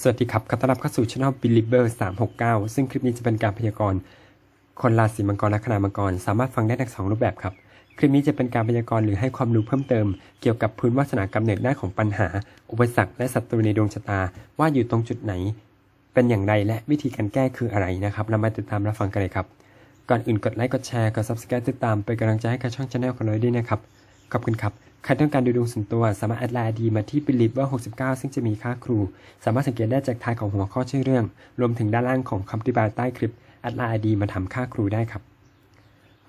สวัสดีครับ ขอต้อนรับเข้าสู่ช่อง Belieber 369 ซึ่งคลิปนี้จะเป็นการพยากรณ์คนราศีมังกรและคณามังกร สามารถฟังได้ทั้งสองรูปแบบครับ คลิปนี้จะเป็นการพยากรณ์หรือให้ความรู้เพิ่มเติม เกี่ยวกับพื้นวาสนากำเนิดได้าของปัญหา อุปสรรคและศัตรูในดวงชะตา ว่าอยู่ตรงจุดไหน เป็นอย่างไรและวิธีการแก้คืออะไรนะครับ เรามาติดตามรับฟังกันเลยครับ ก่อนอื่นกดไลค์ กดแชร์ กด subscribe ติดตามเป็นกำลังใจให้กับช่องชาแนลของเราด้วยนะครับ ขอบคุณครับ ใครต้องการดูดวงส่วนตัว สามารถแอดไลน์ดีมาที่ Believer 69 ซึ่งจะมีค่าครู สามารถสังเกตได้จากท้ายของหัวข้อชื่อเรื่อง รวมถึงด้านล่างของคำอธิบายใต้คลิปแอดไลน์ดีมาทำค่าครูได้ครับ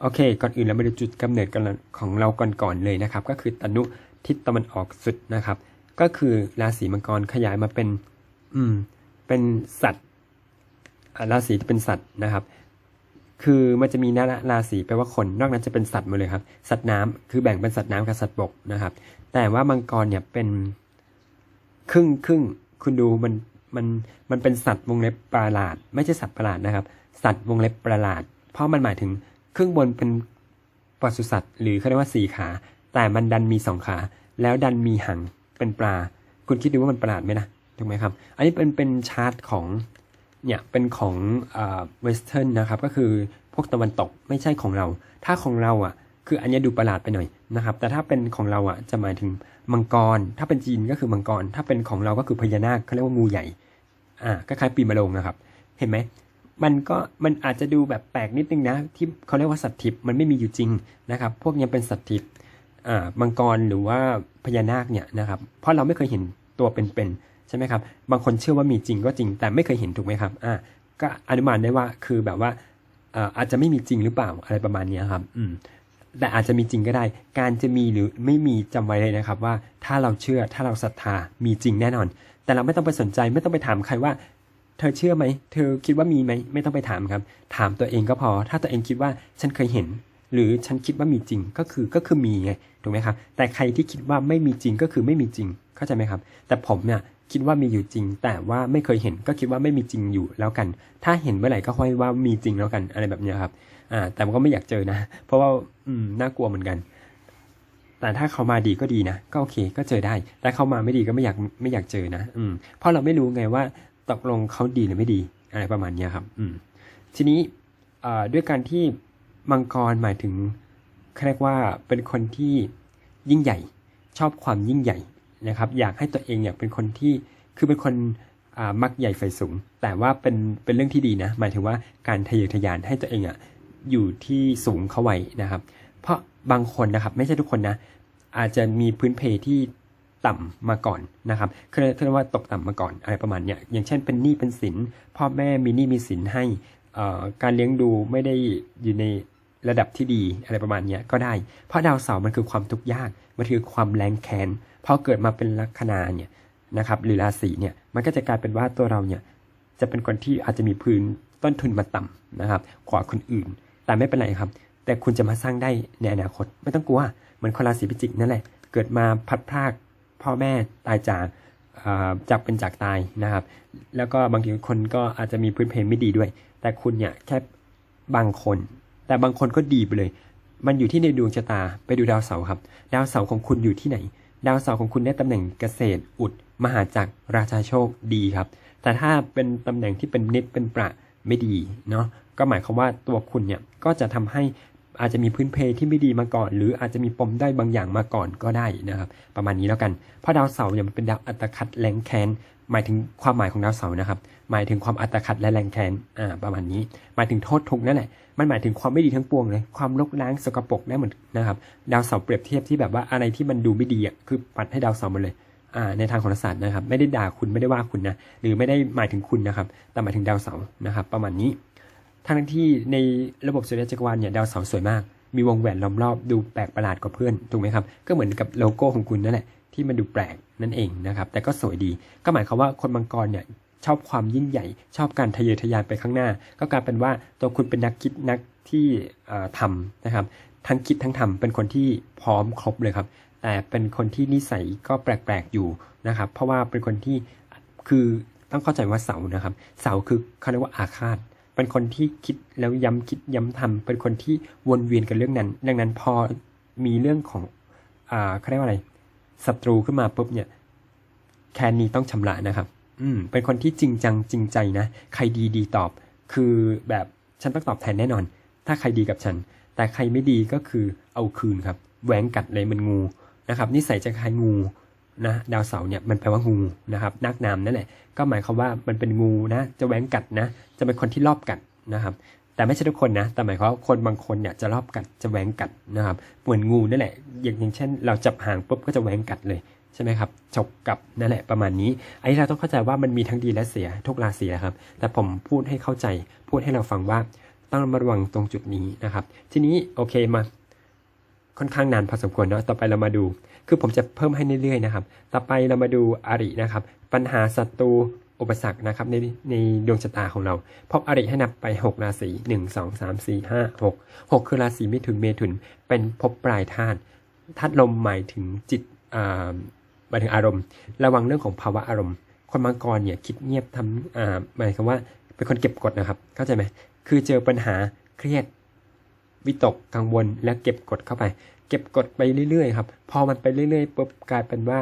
โอเค ก่อนอื่นเรามาดูจุดกำเนิดกันของเราก่อนๆเลยนะครับ ก็คือตนุทิศตะวันออกสุดนะครับ ก็คือราศีมังกรขยายมาเป็น อืม เป็นสัตว์ราศีที่เป็นสัตว์นะครับ คือมันจะมีนาราศีแปลว่าคนนอกนั้นจะเป็นสัตว์หมดเลยครับ สัตว์น้ำคือแบ่งเป็นสัตว์น้ำกับสัตว์บกนะครับ แต่ว่ามังกรเนี่ยเป็นครึ่งครึ่งคุณดูมันมันมันเป็นสัตว์วงเล็บประหลาด ไม่ใช่สัตว์ประหลาดนะครับ สัตว์วงเล็บประหลาด เพราะมันหมายถึงครึ่งบนเป็นปศุสัตว์ หรือเขาเรียกว่าสี่ขา แต่มันดันมีสองขา แล้วดันมีหางเป็นปลา คุณคิดดูว่ามันประหลาดไหมนะถูกไหมครับ อันนี้เป็นเป็นชาร์ตของเนี่ยเป็นของเวสเทิร์นนะครับ ก็คือ พวกตะวันตกไม่ใช่ของเรา ถ้าของเราอะ คืออันนี้ดูประหลาดไปหน่อยนะครับ แต่ถ้าเป็นของเราอะจะหมายถึงมังกร ถ้าเป็นจีนก็คือมังกร ถ้าเป็นของเราก็คือพญานาคเขาเรียกว่างูใหญ่ อ่าก็คล้ายปีมะโรงนะครับ เห็นไหมมันก็มันอาจจะดูแบบแปลกนิดนึงนะ ที่เขาเรียกว่าสัตว์ทิพย์มันไม่มีอยู่จริงนะครับ พวกนี้เป็นสัตว์ทิพย์อ่ามังกรหรือว่าพญานาคเนี่ยนะครับ เพราะเราไม่เคยเห็นตัวเป็นๆใช่ไหมครับ บางคนเชื่อว่ามีจริงก็จริง แต่ไม่เคยเห็นถูกไหมครับอ่าก็อนุมานได้ว่าคือแบบว่า อาจจะไม่มีจริงหรือเปล่าอะไรประมาณนี้ครับ อืมแต่อาจจะมีจริงก็ได้ การจะมีหรือไม่มีจำไว้เลยนะครับ ว่าถ้าเราเชื่อถ้าเราศรัทธามีจริงแน่นอน แต่เราไม่ต้องไปสนใจไม่ต้องไปถามใครว่า เธอเชื่อไหมเธอคิดว่ามีไหมไม่ต้องไปถามครับ ถามตัวเองก็พอ ถ้าตัวเองคิดว่าฉันเคยเห็น หรือฉันคิดว่ามีจริงก็คือก็คือมีไงถูกไหมครับ แต่ใครที่คิดว่าไม่มีจริงก็คือไม่มีจริงเข้าใจไหมครับ แต่ผมเนี่ย คิดว่ามีอยู่จริง แต่ว่าไม่เคยเห็นก็คิดว่าไม่มีจริงอยู่แล้วกัน ถ้าเห็นเมื่อไหร่ก็ค่อยว่ามีจริงแล้วกันอะไรแบบนี้ครับ อ่า แต่ก็ไม่อยากเจอนะ เพราะว่าอืมน่ากลัวเหมือนกัน แต่ถ้าเขามาดีก็ดีนะก็โอเค ก็เจอได้แต่เขามาไม่ดีก็ไม่อยากไม่อยากเจอนะ อืม เพราะเราไม่รู้ไงว่าตกลงเขาดีหรือไม่ดี อะไรประมาณนี้ครับ อืม ทีนี้อ่อด้วยการที่มังกรหมายถึงเรียกว่าเป็นคนที่ยิ่งใหญ่ชอบความยิ่งใหญ่ นะครับอยากให้ตัวเองเนี่ยเป็นคนที่คือเป็นคนมักใหญ่ไฟสูง แต่ว่าเป็นเป็นเรื่องที่ดีนะหมายถึงว่าการทะเยอทะยานให้ตัวเองอะอยู่ที่สูงเข้าไว้นะครับ เพราะบางคนนะครับไม่ใช่ทุกคนนะอาจจะมีพื้นเพที่ต่ำมาก่อนนะครับเขาเรียกว่าตกต่ำมาก่อนอะไรประมาณเนี้ยอย่างเช่นเป็นหนี้เป็นสินพ่อแม่มีหนี้มีสินให้การเลี้ยงดูไม่ได้อยู่ใน ระดับที่ดีอะไรประมาณนี้ก็ได้ เพราะดาวเสาร์มันคือความทุกข์ยาก มันคือความแรงแค้นพอเกิดมาเป็นลัคนาเนี่ยนะครับหรือราศีเนี่ยมันก็จะกลายเป็นว่าตัวเราเนี่ยจะเป็นคนที่อาจจะมีพื้นต้นทุนมาต่ำนะครับกว่าคนอื่น แต่ไม่เป็นไรครับ แต่คุณจะมาสร้างได้ในอนาคต ไม่ต้องกลัวเหมือนคนราศีพิจิกนั่นแหละ เกิดมาพัดพรากพ่อแม่ตายจากอ่าจากเป็นจากตายนะครับ แล้วก็บางทีคนก็อาจจะมีพื้นเพไม่ดีด้วย แต่คุณเนี่ยแค่บางคน แต่บางคนก็ดีไปเลย มันอยู่ที่ในดวงชะตาไปดูดาวเสาร์ครับ ดาวเสาร์ของคุณอยู่ที่ไหน ดาวเสาร์ของคุณได้ตำแหน่งเกษตร อุด มหาจักรราชาโชคดีครับ แต่ถ้าเป็นตำแหน่งที่เป็นนิดเป็นประไม่ดีเนาะก็หมายความว่าตัวคุณเนี่ยก็จะทำให้อาจจะมีพื้นเพที่ไม่ดีมาก่อน หรืออาจจะมีปมได้บางอย่างมาก่อนก็ได้นะครับ ประมาณนี้แล้วกันเพราะดาวเสาร์เนี่ยมันเป็นดาวอัตคัดแรงแค้น หมายถึงความหมายของดาวเสาร์นะครับ หมายถึงความอัตคัดและแรงแค้นอ่าประมาณนี้ หมายถึงโทษทุกข์นั่นแหละ มันหมายถึงความไม่ดีทั้งปวงเลย ความลกล้างสกปรกได้หมดนะครับ ดาวเสาร์เปรียบเทียบที่แบบว่าอะไรที่มันดูไม่ดีอะคือปัดให้ดาวเสาร์หมดเลยอ่าในทางของศาสตร์นะครับ ไม่ได้ด่าคุณไม่ได้ว่าคุณนะหรือไม่ได้หมายถึงคุณนะครับ แต่หมายถึงดาวเสาร์นะครับ ประมาณนี้ทั้งที่ในระบบสุริยะจักรวาลเนี่ยดาวเสาร์สวยมากมีวงแหวนล้อมรอบดูแปลกประหลาดกว่าเพื่อนถูกไหมครับ ก็เหมือนกับโลโก้ของคุณนั่นแหละ ที่มันดูแปลกนั่นเองนะครับ แต่ก็สวยดี ก็หมายความว่าคนมังกรเนี่ยชอบความยิ่งใหญ่ ชอบการทะเยอทะยานไปข้างหน้า ก็กลายเป็นว่าตัวคุณเป็นนักคิดนักที่ทำนะครับ ทั้งคิดทั้งทำเป็นคนที่พร้อมครบเลยครับ แต่เป็นคนที่นิสัยก็แปลกๆอยู่นะครับ เพราะว่าเป็นคนที่คือต้องเข้าใจว่าเสานะครับ เสาคือเขาเรียกว่าอาฆาตเป็นคนที่คิดแล้วย้ำคิดย้ำทำเป็นคนที่วนเวียนกับเรื่องนั้น ดังนั้นพอมีเรื่องของอ่าเขาเรียกว่าอะไร ศัตรูขึ้นมาปุ๊บเนี่ย แคนนี้ต้องชำระนะครับ อืม เป็นคนที่จริงจังจริงใจนะ ใครดีดีตอบ คือแบบฉันต้องตอบแทนแน่นอน ถ้าใครดีกับฉัน แต่ใครไม่ดีก็คือเอาคืนครับแหวงกัดเลยมันงูนะครับนิสัยจะคล้ายงูนะดาวเสาร์เนี่ยมันแปลว่างูนะครับนักนามนั่นแหละก็หมายความว่ามันเป็นงูนะ จะแหวงกัดนะ จะเป็นคนที่รอบกัดนะครับ แต่ไม่ใช่ทุกคนนะ แต่หมายความว่าคนบางคนเนี่ยจะรอบกัดจะแหวงกัดนะครับ เหมือนงูนั่นแหละ อย่างอย่างเช่น เราจับหางปุ๊บก็จะแหวงกัดเลยใช่ไหมครับฉกกับนั่นแหละประมาณนี้อันนี้เราต้องเข้าใจว่ามันมีทั้งดีและเสียทุกราศีนะครับ แต่ผมพูดให้เข้าใจ พูดให้เราฟังว่าต้องระมัดระวังตรงจุดนี้นะครับ ทีนี้โอเคมาค่อนข้างนานพอสมควรเนาะ ต่อไปเรามาดู คือผมจะเพิ่มให้เรื่อยๆนะครับ ต่อไปเรามาดูอรินะครับ ปัญหาศัตรู อุปสรรคนะครับในในดวงชะตาของเราพบอริให้นับไป 6 ราศี 1 2 3 4 5 6 6 คือราศีมิถุนเมถุน เป็นภพปลายธาตุธาตุลมหมายถึงจิตอ่าหมายถึงอารมณ์ ระวังเรื่องของภาวะอารมณ์ คนมังกรเนี่ยคิดเงียบทำอ่าหมายความว่าเป็นคนเก็บกดนะครับ เข้าใจไหมคือเจอปัญหาเครียดวิตกกังวลและเก็บกดเข้าไป เก็บกดไปเรื่อยๆครับ พอมันไปเรื่อยๆปุ๊บกลายเป็นว่า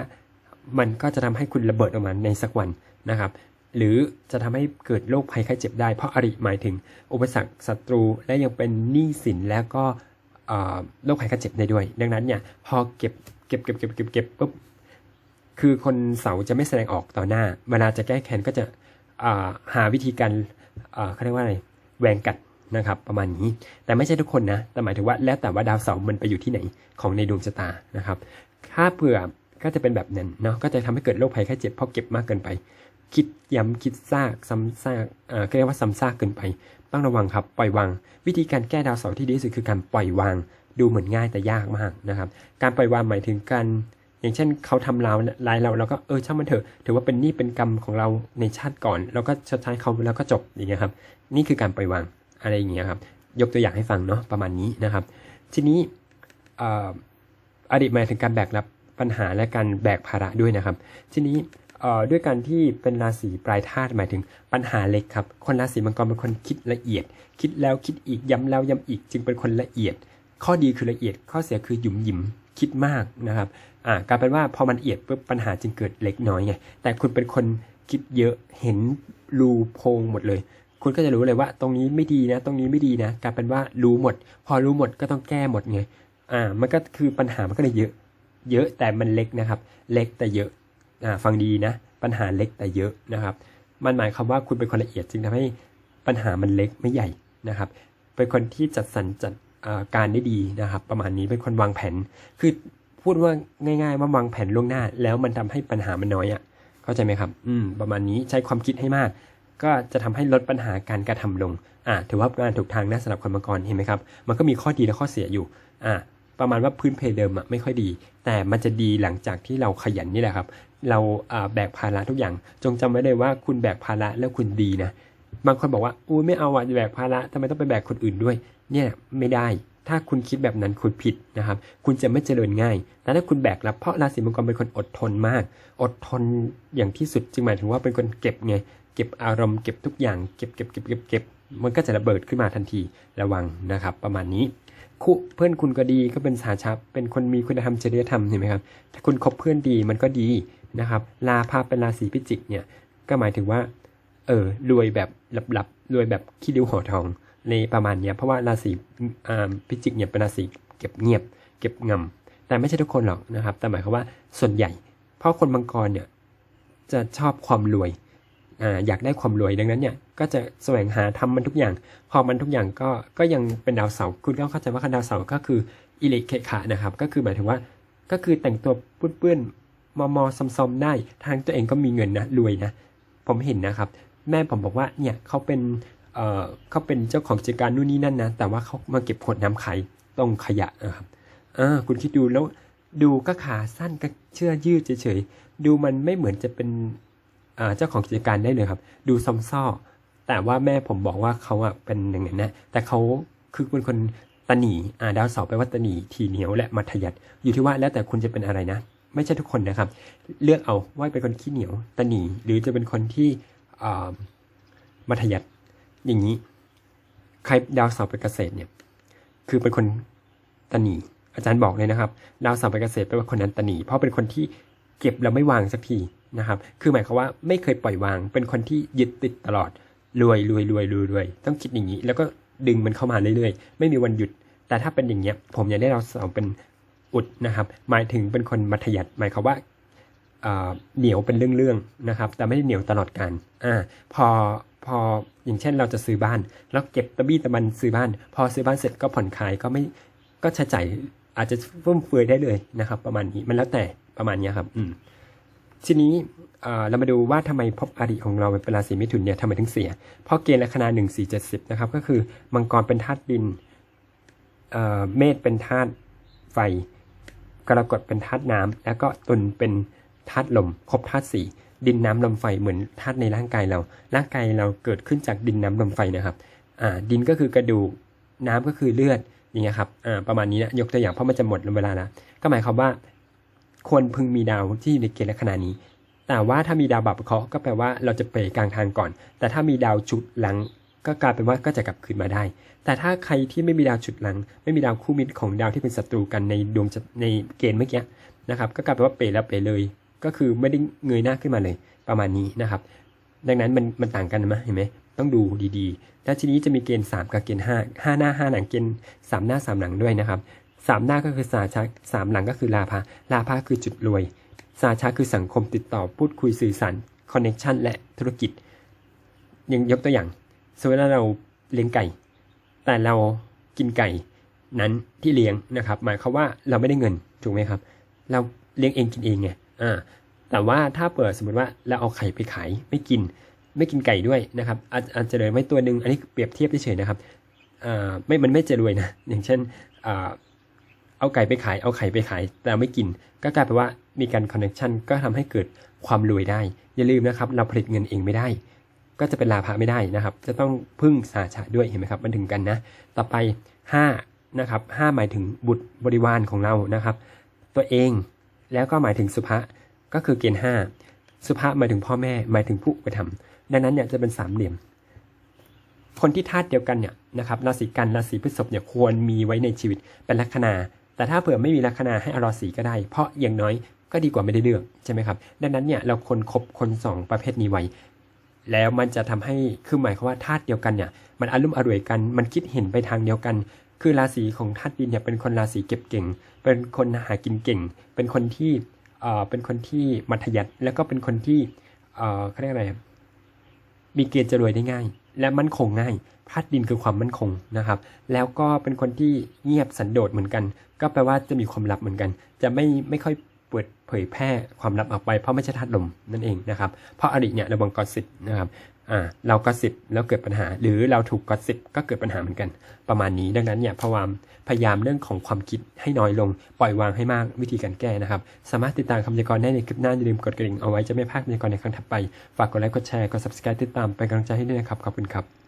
มันก็จะทำให้คุณระเบิดออกมาในสักวันนะครับ หรือจะทำให้เกิดโรคภัยไข้เจ็บได้ เพราะอริหมายถึงอุปสรรคศัตรูและยังเป็นหนี้สินแล้วก็โรคภัยไข้เจ็บได้ด้วย ดังนั้นเนี่ยพอเก็บเก็บเก็บเก็บเก็บเก็บปุ๊บคือคนเสาจะไม่แสดงออกต่อหน้า เวลาจะแก้แค้นก็จะาหาวิธีการเขาเรียกว่าอะไรแหวงกัดนะครับ ประมาณนี้ แต่ไม่ใช่ทุกคนนะ แต่หมายถึงว่าแล้วแต่ว่าดาวเสาร์มันไปอยู่ที่ไหนของในดวงชะตานะครับ ถ้าเผื่อก็จะเป็นแบบนั้นเนาะก็จะทำให้เกิดโรคภัยไข้เจ็บเพราะเก็บมากเกินไป คิดย้ำคิดซากซ้ำซากเอ่อก็เรียกว่าซ้ำซากเกินไปต้องระวังครับปล่อยวาง วิธีการแก้ดาวเสาร์ที่ดีที่สุดคือการปล่อยวาง ดูเหมือนง่ายแต่ยากมากนะครับ การปล่อยวางหมายถึงการอย่างเช่นเขาทำเราลายเราเราก็เออช่างมันเถอะถือว่าเป็นหนี้เป็นกรรมของเราในชาติก่อน แล้วก็ชดใช้เขาแล้วก็จบอย่างเงี้ยครับนี่คือการปล่อยวางอะไรอย่างเงี้ยครับยกตัวอย่างให้ฟังเนาะประมาณนี้นะครับ ทีนี้อดีตหมายถึงการแบกรับปัญหาและการแบกภาระด้วยนะครับ ทีนี้ ด้วยการที่เป็นราศีปลายธาตุหมายถึงปัญหาเล็กครับ คนราศีมังกรเป็นคนคิดละเอียด คิดแล้วคิดอีกย้ำแล้วย้ำอีก จึงเป็นคนละเอียด ข้อดีคือละเอียด ข้อเสียคือหยุมหยิมคิดมากนะครับอ่ากลายเป็นว่าพอมันละเอียดปุ๊บปัญหาจึงเกิดเล็กน้อยไงแต่คุณเป็นคนคิดเยอะเห็นรูโพงหมดเลย คุณก็จะรู้เลยว่า ตรงนี้ไม่ดีนะ ตรงนี้ไม่ดีนะกลายเป็นว่ารู้หมด พอรู้หมดก็ต้องแก้หมดไงอ่ามันก็คือปัญหามันก็เลยเยอะ เยอะแต่มันเล็กนะครับ เล็กแต่เยอะ ฟังดีนะ ปัญหาเล็กแต่เยอะนะครับ มันหมายความว่าคุณเป็นคนละเอียดจึงทำให้ปัญหามันเล็กไม่ใหญ่นะครับ เป็นคนที่จัดสรรจัดการได้ดีนะครับ ประมาณนี้เป็นคนวางแผน คือพูดว่าง่าย ๆ ว่าวางแผนล่วงหน้า แล้วมันทำให้ปัญหามันน้อยอะ่ะเข้าใจไหมครับ อืม ประมาณนี้ใช้ความคิดให้มาก ก็จะทำให้ลดปัญหาการกระทำลง อ่า ถือว่าการถูกทางนะสำหรับคนมังกรเห็นไหมครับ มันก็มีข้อดีและข้อเสียอยู่ อ่าประมาณว่าพื้นเพเดิมอะไม่ค่อยดี แต่มันจะดีหลังจากที่เราขยันนี่แหละครับ เราแบกภาระทุกอย่าง จงจำไว้เลยว่าคุณแบกภาระแล้วคุณดีนะ บางคนบอกว่าอุ้ยไม่เอาอะจะแบกภาระทำไมต้องไปแบกคนอื่นด้วย เนี่ยไม่ได้ ถ้าคุณคิดแบบนั้นคุณผิดนะครับ คุณจะไม่เจริญง่าย แต่ถ้าคุณแบกรับเพราะราศีมังกรเป็นคนอดทนมาก อดทนอย่างที่สุดจึงหมายถึงว่าเป็นคนเก็บไง เก็บอารมณ์เก็บทุกอย่างเก็บเก็บเก็บเก็บเก็บมันก็จะระเบิดขึ้นมาทันทีระวังนะครับ ประมาณนี้คู่เพื่อนคุณก็ดีก็เป็นสาชับเป็นคนมีคุณธรรมจริยธรรมเห็นไหมครับ ถ้าคุณคบเพื่อนดีมันก็ดี นะครับลาภาเป็นราศีพิจิกเนี่ยก็หมายถึงว่าเออรวยแบบหลับๆรวยแบบขี้ริ้วห่อทองในประมาณเนี้ยเพราะว่าราศีอ่าพิจิกเนี่ยเป็นราศีเก็บเงียบ เก็บงำแต่ไม่ใช่ทุกคนหรอกนะครับ แต่หมายความว่าส่วนใหญ่ เพราะคนมังกรเนี่ยจะชอบความรวยออยากได้ความรวยดังนั้นเนี่ยก็จะแสวงหาทำมันทุกอย่าง พอมันทุกอย่างก็ก็ยังเป็นดาวเสาร์คุณก็เข้าใจว่าดาวเสาร์ก็คืออิเล็กเคขะนะครับ ก็คือหมายถึงว่าก็คือแต่งตัวเปื้อน มอมอซอมๆได้ทางตัวเองก็มีเงินนะรวยนะผมเห็นนะครับ แม่ผมบอกว่าเนี่ยเขาเป็นเอ่อเขาเป็นเจ้าของกิจการนู่นนี่นั่นนะแต่ว่าเขามาเก็บขวดน้ำขายตรงขยะนะครับอ่าคุณคิดดูแล้วดูก็ขาสั้นก็เชื่อยืดเฉยๆดูมันไม่เหมือนจะเป็นเจ้าของกิจการได้เลยครับ ดูซอมซ่อแต่ว่าแม่ผมบอกว่าเขาอะเป็นอย่างนั้นนะแต่เขาคือเป็นคนตะหนีอ่าดาวเสาไปว่าตะหนีทีเหนียวและมัธยัติอยู่ที่ว่าแล้วแต่คุณจะเป็นอะไรนะ ไม่ใช่ทุกคนนะครับ เลือกเอาว่าเป็นคนขี้เหนียวตะหนีหรือจะเป็นคนที่มัธยัติอย่างนี้ ใครดาวเสาร์เป็นเกษตรเนี่ย คือเป็นคนตะหนีอาจารย์บอกเลยนะครับ ดาวเสาร์เป็นเกษตรแปลว่าคนนั้นตะหนีเพราะเป็นคนที่เก็บแล้วไม่วางสักทีนะครับ คือหมายความว่าไม่เคยปล่อยวาง เป็นคนที่ยึดติดตลอดรวยรวยรวยรวยรวยต้องคิดอย่างนี้ แล้วก็ดึงมันเข้ามาเรื่อยๆ ไม่มีวันหยุด แต่ถ้าเป็นอย่างเงี้ย ผมอยากได้เราสองเป็น อุดนะครับ หมายถึงเป็นคนมัธยัติหมายความว่าเหนียวเป็นเรื่องๆนะครับ แต่ไม่ได้เหนียวตลอดการอ่าพอพออย่างเช่นเราจะซื้อบ้าน แล้วเก็บตะบี้ตะบันซื้อบ้าน พอซื้อบ้านเสร็จก็ผ่อนคลายก็ไม่ก็ใช้จ่ายอาจจะฟุ่มเฟือยได้เลยนะครับ ประมาณนี้มันแล้วแต่ประมาณนี้ครับ อืมทีนี้เรามาดูว่าทำไมภพอริของเราเป็นราศีมิถุนเนี่ยทำไมถึงเสีย เพราะเกณฑ์ลัคนาหนึ่งสี่เจ็ดสิบนะครับ ก็คือมังกรเป็นธาตุดินเอ่อเมษเป็นธาตุไฟ กรกฎเป็นธาตุน้ำแล้วก็ตุลเป็นธาตุลมครบธาตุสี่ดินน้ำลมไฟเหมือนธาตุในร่างกายเรา ร่างกายเราเกิดขึ้นจากดินน้ำลมไฟนะครับอ่าดินก็คือกระดูกน้ำก็คือเลือดอย่างเงี้ยครับอ่าประมาณนี้นะยกตัวอย่างเพราะมันจะหมดเวลาแล้วก็หมายความว่าควรพึงมีดาวที่ในเกณฑ์ลัคนานี้ แต่ว่าถ้ามีดาวบัพเคราะห์ก็แปลว่าเราจะเปรกลางทางก่อน แต่ถ้ามีดาวฉุดหลัง ก็กลายเป็นว่าก็จะกลับคืนมาได้ แต่ถ้าใครที่ไม่มีดาวฉุดหลัง ไม่มีดาวคู่มิตรของดาวที่เป็นศัตรูกันในดวงในเกณฑ์เมื่อกี้นะครับ ก็กลายเป็นว่าเปรแล้วเปรเลย ก็คือไม่ได้เงยหน้าขึ้นมาเลยประมาณนี้นะครับ ดังนั้นมันมันต่างกันไหมเห็นไหมต้องดูดีๆ แล้วทีนี้จะมีเกณฑ์สามกับเกณฑ์ห้าห้าหน้าห้าหลังเกณฑ์สามหน้าสามหลังด้วยนะครับสามหน้าก็คือสาชะสามหลังก็คือลาภะลาภะคือจุดรวย สาชะคือสังคมติดต่อพูดคุยสื่อสารคอนเน็ชันและธุรกิจยังยกตัวอย่าง สมมติว่าเราเลี้ยงไก่ แต่เรากินไก่นั้นที่เลี้ยงนะครับ หมายความว่าเราไม่ได้เงินถูกไหมครับ เราเลี้ยงเองกินเองไงอ่าแต่ว่าถ้าเปิดสมมติว่าเราเอาไข่ไปขายไม่กินไม่กินไก่ด้วยนะครับ อาจอาจะเลยไม่ตัวหนึ่งอันนี้เปรียบเทียบเฉยๆนะครับอ่าไม่มันไม่จะรวยนะอย่างเช่นอ่าเอาไก่ไปขายเอาไข่ไปขาย แต่ไม่กิน ก็กลายเป็นว่ามีการคอนเนคชันก็ทำให้เกิดความรวยได้ อย่าลืมนะครับ เราผลิตเงินเองไม่ได้ ก็จะเป็นลาภะไม่ได้นะครับ จะต้องพึ่งสาชะด้วยเห็นไหมครับมันถึงกันนะ ต่อไป5นะครับ5หมายถึงบุตรบริวารของเรานะครับ ตัวเองแล้วก็หมายถึงสุภะก็คือเกณฑ์ห้าสุภะหมายถึงพ่อแม่หมายถึงผู้อุปถัมภ์ดังนั้นเนี่ยจะเป็นสามเหลี่ยม คนที่ธาตุเดียวกันเนี่ยนะครับราศีกันราศีพฤษภเนี่ยควรมีไว้ในชีวิตเป็นลัคนา แต่ถ้าเผื่อไม่มีลัคนาให้อาราศีก็ได้ เพราะอย่างน้อยก็ดีกว่าไม่ได้เลือกใช่ไหมครับ ดังนั้นเนี่ยเราควรคบคนสองประเภทนี้ไว้ แล้วมันจะทำให้คือหมายความว่าธาตุเดียวกันเนี่ย มันอารมณ์อร่วยกัน มันคิดเห็นไปทางเดียวกัน คือราศีของธาตุดินเนี่ยเป็นคนราศีเก็บเก่ง เป็นคนหากินเก่ง เป็นคนที่เอ่อเป็นคนที่มัธยัติแล้วก็เป็นคนที่เอ่อเขาเรียกอะไรมีเกณฑ์จะรวยได้ง่าย และมั่นคงง่ายธาตุดินคือความมั่นคงนะครับ แล้วก็เป็นคนที่เงียบสันโดษเหมือนกัน ก็แปลว่าจะมีความลับเหมือนกัน จะไม่ไม่ค่อย เปิดเผยแพร่ความลับออกไปเพราะไม่ใช่ธาตุลมนั่นเองนะครับ เพราะอริเนี่ยระวังกอสิบนะครับอ่าเราก็สิบแล้วเกิดปัญหา หรือเราถูกก็สิบก็เกิดปัญหาเหมือนกัน ประมาณนี้ดังนั้นเนี่ยพยายามพยายามเรื่องของความคิดให้น้อยลง ปล่อยวางให้มากวิธีการแก้นะครับ สามารถติดตามคำพยากรณ์ได้ในคลิปหน้าอย่าลืมกดกระดิ่งเอาไว้จะไม่พลาดคำพยากรณ์ในครั้งถัดไปฝากกดไลค์กดแชร์กด subscribe ติดตามเป็นกำลังใจให้ด้วยนะครับขอบคุณครับ